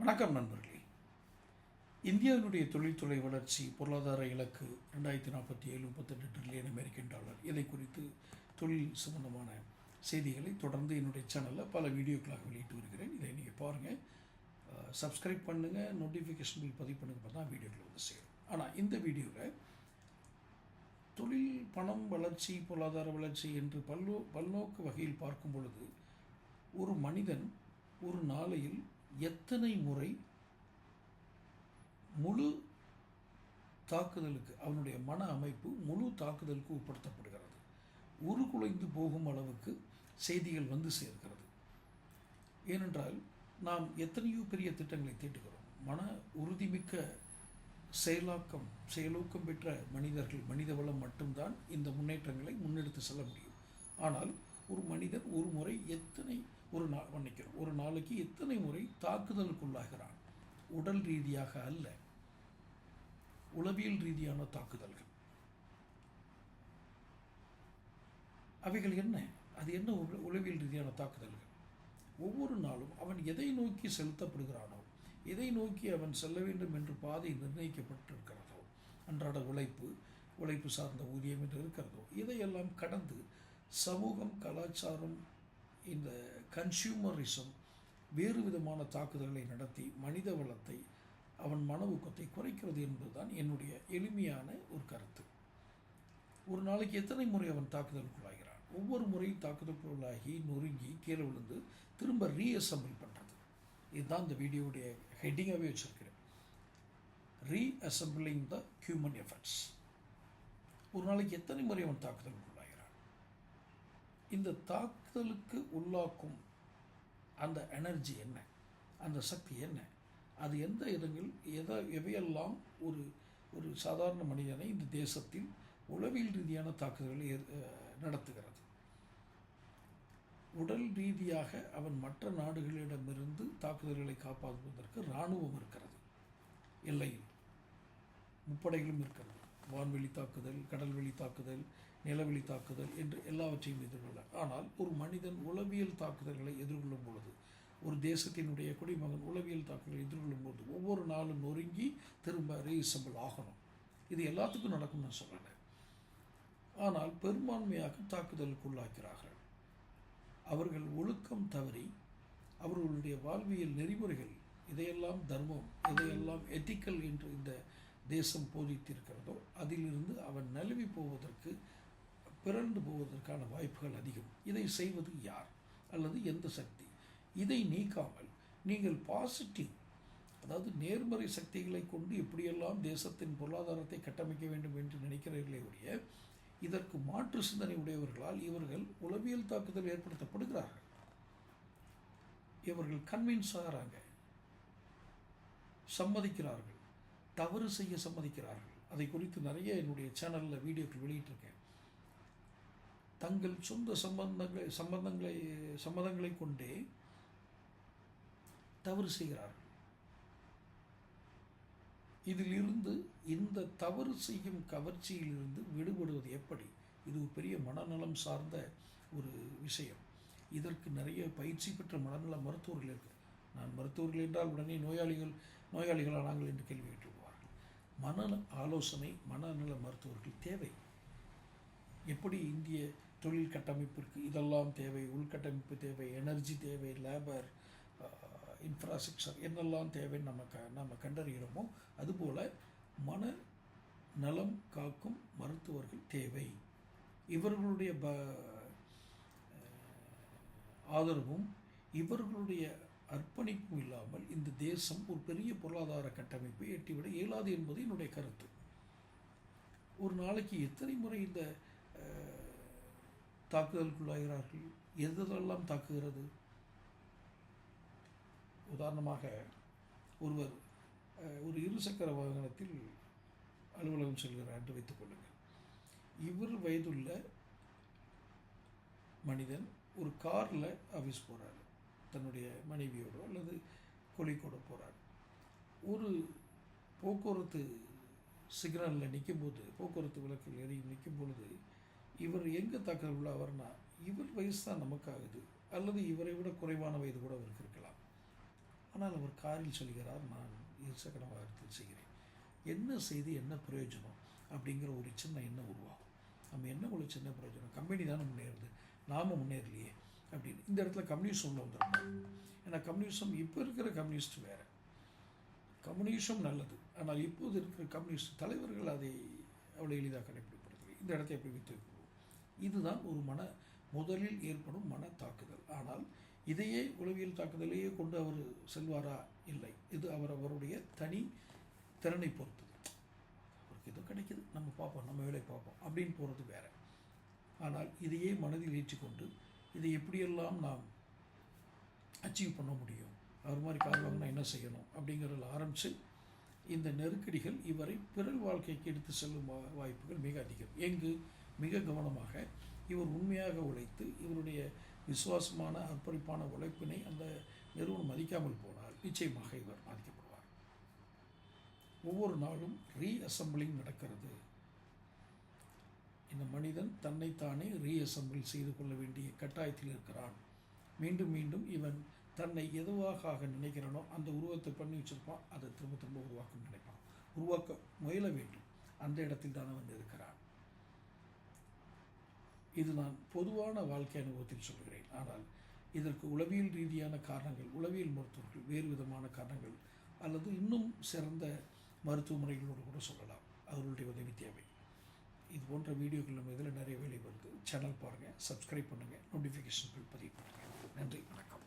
வணக்கம் நண்பர்களே. இந்தியாவினுடைய தொழில்துறை வளர்ச்சி பொருளாதார இலக்கு ரெண்டாயிரத்தி நாற்பத்தி ஏழு முப்பத்தெட்டு ட்ரில்லியன் அமெரிக்கன் டாலர். இதை குறித்து தொழில் சம்பந்தமான செய்திகளை தொடர்ந்து என்னுடைய சேனலில் பல வீடியோக்களாக வெளியிட்டு வருகிறேன். இதை நீங்கள் பாருங்கள் சப்ஸ்கிரைப் பண்ணுங்கள் நோட்டிஃபிகேஷன் பில் பதிவு பண்ணுங்க. பார்த்தா வீடியோக்கள் வந்து சேரும். ஆனால் இந்த வீடியோவில் தொழில் பணம் வளர்ச்சி பொருளாதார வளர்ச்சி என்று பல்லோ பல்நோக்கு வகையில் பார்க்கும் பொழுது ஒரு மனிதன் ஒரு நாளையில் எத்தனை முறை முழு தாக்குதலுக்கு அவனுடைய மன அமைப்பு முழு தாக்குதலுக்கு உட்படுத்தப்படுகிறது. உருகுலைந்து போகும் அளவுக்கு செய்திகள் வந்து சேர்க்கிறது ஏனென்றால் நாம் எத்தனையோ பெரிய திட்டங்களை தீட்டுகிறோம் மன உறுதிமிக்க செயலாக்கம் செயலூக்கம் பெற்ற மனிதர்கள் மனித வளம் மட்டும்தான் இந்த முன்னேற்றங்களை முன்னெடுத்து செல்ல முடியும். ஆனால் ஒரு மனிதன் ஒரு முறை எத்தனை ஒரு நாள் மன்னிக்கிறோம். ஒரு நாளைக்கு எத்தனை முறை தாக்குதலுக்குள்ளாகிறான்? உடல் ரீதியாக அல்ல. உளவியல் ரீதியான தாக்குதல்கள். அவைகள் என்ன? அது என்ன உளவியல் ரீதியான தாக்குதல்கள்? ஒவ்வொரு நாளும் அவன் எதை நோக்கி செலுத்தப்படுகிறானோ எதை நோக்கி அவன் செல்ல வேண்டும் என்று பாதை நிர்ணயிக்கப்பட்டிருக்கிறதோ அன்றாட உழைப்பு உழைப்பு சார்ந்த ஊதியம் என்று இருக்கிறதோ இதையெல்லாம் கடந்து சமூகம் கலாச்சாரம் இந்த கன்சியூமரிசம் வேறு விதமான தாக்குதல்களை நடத்தி மனித வளத்தை அவன் மன ஊக்கத்தை குறைக்கிறது என்பதுதான் என்னுடைய எளிமையான ஒரு கருத்து. ஒரு நாளைக்கு எத்தனை முறை அவன் தாக்குதலுக்குள்ளாகிறான்? ஒவ்வொரு முறையும் தாக்குதலுக்குள்ளாகி நொறுங்கி கீழே விழுந்து திரும்ப ரீஅசம்பிள் பண்ணுறது இதுதான் இந்த வீடியோவுடைய ஹெட்டிங்காகவே வச்சுருக்கிறேன். ரீஅசம்பிளிங் த ஹியூமன் எஃபர்ட்ஸ் ஒரு நாளைக்கு எத்தனை முறை அவன் தாக்குதலுக்குள்ளாகிறான்? இந்த தாக்குதலுக்கு உள்ளாக்கும் அந்த எனர்ஜி என்ன? அந்த சக்தி என்ன? அது எந்த இடங்கள் எதை எவையெல்லாம் ஒரு ஒரு சாதாரண மனிதனை இந்த தேசத்தில் உளவியல் ரீதியான தாக்குதல்களை நடத்துகிறது? உடல் ரீதியாக அவன் மற்ற நாடுகளிடமிருந்து தாக்குதல்களை காப்பாற்றுவதற்கு இராணுவம் இருக்கிறது. எல்லையில். முப்படைகளும் இருக்கிறது. வான்வெளி தாக்குதல் கடல்வெளி தாக்குதல் நிலவெளி தாக்குதல் என்று எல்லாவற்றையும் எதிர்கொள்ள ஆனால் ஒரு மனிதன் உளவியல் தாக்குதல்களை எதிர்கொள்ளும் பொழுது ஒரு தேசத்தினுடைய குடிமகன் உளவியல் தாக்குதலை எதிர்கொள்ளும் போது ஒவ்வொரு நாளும் நொறுங்கி திரும்ப ரீசம்பிள் ஆகணும். இது எல்லாத்துக்கும் நடக்கும் நான் சொல்லலை ஆனால் பெரும்பான்மையாக தாக்குதலுக்குள்ளாக்கிறார்கள் அவர்கள் ஒழுக்கம் தவறி அவர்களுடைய வாழ்வியல் நெறிமுறைகள் இதையெல்லாம் தர்மம் இதையெல்லாம் எத்திக்கல் என்று இந்த தேசம் போதித்திருக்கிறதோ அதிலிருந்து அவன் நழுவி போவதற்கு பிறண்டு போவதற்கான வாய்ப்புகள் அதிகம். இதை செய்வது யார்? அல்லது எந்த சக்தி? இதை நீக்காமல் நீங்கள் பாசிட்டிவ் அதாவது நேர்மறை சக்திகளை கொண்டு எப்படியெல்லாம் தேசத்தின் பொருளாதாரத்தை கட்டமைக்க வேண்டும் என்று நினைக்கிறீர்களே ஒழிய இதற்கு மாற்று சிந்தனை உடையவர்களால் இவர்கள் உளவியல் தாக்குதல் ஏற்படுத்தப்படுகிறார்கள். இவர்கள் கன்வின்ஸ் ஆகிறாங்க. சம்மதிக்கிறார்கள். தவறு செய்ய சம்மதிக்கிறார்கள் அதை குறித்து நிறைய என்னுடைய சேனலில் வீடியோக்கள் வெளியிட்டிருக்கேன். தங்கள் சொந்த சம்பந்தங்களை சம்பந்தங்களை சம்மதங்களை கொண்டே தவறு செய்கிறார்கள் இதிலிருந்து இந்த தவறு செய்யும் கவர்ச்சியிலிருந்து விடுபடுவது எப்படி? இது ஒரு பெரிய மனநலம் சார்ந்த ஒரு விஷயம். இதற்கு நிறைய பயிற்சி பெற்ற மனநல மருத்துவர்கள் இருக்கு. நான் மருத்துவர்கள் என்றால் உடனே நோயாளிகள் நோயாளிகளானாங்கள் என்று கேள்வி கேட்டுவிடுவார்கள் மன ஆலோசனை மனநல மருத்துவர்கள் தேவை. எப்படி இந்திய தொழில் கட்டமைப்பிற்கு இதெல்லாம் தேவை உள்கட்டமைப்பு தேவை எனர்ஜி தேவை லேபர் இன்ஃப்ராஸ்ட்ரக்சர் என்னெல்லாம் தேவைன்னு நம்ம க நம்ம கண்டறிகிறோமோ அதுபோல் மன நலம் காக்கும் மருத்துவர்கள் தேவை. இவர்களுடைய ப ஆதரவும் இவர்களுடைய அர்ப்பணிப்பும் இல்லாமல் இந்த தேசம் ஒரு பெரிய பொருளாதார கட்டமைப்பை எட்டிவிட இயலாது என்பது என்னுடைய கருத்து. ஒரு நாளைக்கு எத்தனை முறை இந்த தாக்குதலுக்குள்ளாகிறார்கள்? எதெல்லாம் தாக்குகிறது? உதாரணமாக ஒருவர் ஒரு இருசக்கர வாகனத்தில் அலுவலகம் செல்கிறார் என்று வைத்துக் கொள்ளுங்கள். இவர் வயதுள்ள மனிதன் ஒரு காரில் ஆஃபீஸ் போகிறார் தன்னுடைய மனைவியோடோ அல்லது கொலிக்கோட போகிறார் ஒரு போக்குவரத்து சிக்னலில் நிற்கும்போது போக்குவரத்து விளக்கில் எதையும் நிற்கும் பொழுது இவர் எங்கே தாக்கல் உள்ளவர்னா இவர் வயசு தான் நமக்காகுது அல்லது இவரை விட குறைவான வயது கூட அவருக்கு இருக்கலாம். ஆனால் அவர் காரில் சொல்கிறார் நான் இருசக்கர வாகனத்தில் செய்கிறேன். என்ன செய்து என்ன பிரயோஜனம்? அப்படிங்கிற ஒரு சின்ன எண்ணம் உருவாகும். நம்ம என்ன ஒரு சின்ன பிரயோஜனம்? கம்பெனி தானே முன்னேறுது. நாம முன்னேறலையே. அப்படின்னு. இந்த இடத்துல கம்யூனிசம் உள்ள வந்துருக்கோம் ஏன்னா கம்யூனிசம் இப்போ இருக்கிற கம்யூனிஸ்ட் வேறு. கம்யூனிசம் நல்லது. ஆனால் இப்போது இருக்கிற கம்யூனிஸ்ட் தலைவர்கள் அதை அவ்வளோ எளிதாக கடைப்பிடிப்படுது இந்த இடத்தை எப்படி வித்து இதுதான் ஒரு மன முதலில் ஏற்படும் மன தாக்குதல். ஆனால் இதையே உளவியல் தாக்குதலையே கொண்டு அவர் செல்வாரா? இல்லை. இது அவர் அவருடைய தனி திறனை பொறுத்தது. அவருக்கு இது கிடைக்குது. நம்ம பார்ப்போம். நம்ம வேலை பார்ப்போம். அப்படின்னு போகிறது வேறு. ஆனால் இதையே மனதில் ஏற்றிக்கொண்டு இதை எப்படியெல்லாம் நாம் அச்சீவ் பண்ண முடியும்? அவர் மாதிரி காரணம்னா என்ன செய்யணும்? அப்படிங்கிறதில் ஆரம்பித்து இந்த நெருக்கடிகள் இவரை பிறல் வாழ்க்கைக்கு எடுத்து செல்லும் வா- வாய்ப்புகள் மிக அதிகம். எங்கு? மிக கவனமாக இவர் உண்மையாக உழைத்து இவருடைய விசுவாசமான அர்ப்பணிப்பான உழைப்பினை அந்த நிறுவனம் மதிக்காமல் போனால் நிச்சயமாக இவர் பாதிக்கப்படுவார். ஒவ்வொரு நாளும் ரீஅசம்பிளிங் நடக்கிறது. இந்த மனிதன் தன்னைத்தானே ரீஅசம்பிள் செய்து கொள்ள வேண்டிய கட்டாயத்தில் இருக்கிறான். மீண்டும் மீண்டும் இவன் தன்னை எதுவாக ஆக நினைக்கிறானோ அந்த உருவத்தை பண்ணி வச்சிருப்பான். அதை திரும்ப திரும்ப உருவாக்க நினைப்பான். உருவாக்க முயல வேண்டும். அந்த இடத்தில் தான் அவன் இருக்கிறான். இது நான் பொதுவான வாழ்க்கை அனுபவத்தில் சொல்கிறேன். ஆனால் இதற்கு உளவியல் ரீதியான காரணங்கள் உளவியல் மருத்துவர்கள் வேறு விதமான காரணங்கள் அல்லது இன்னும் சிறந்த மருத்துவமனைகளோடு கூட சொல்லலாம். அவர்களுடைய உதவி தேவை. இது போன்ற வீடியோக்கள் நம்ம இதில் நிறைய வேலை வருது. சேனல் பாருங்கள் சப்ஸ்கிரைப் பண்ணுங்கள் நோட்டிஃபிகேஷன் பதிவு பண்ணுங்கள் நன்றி வணக்கம்.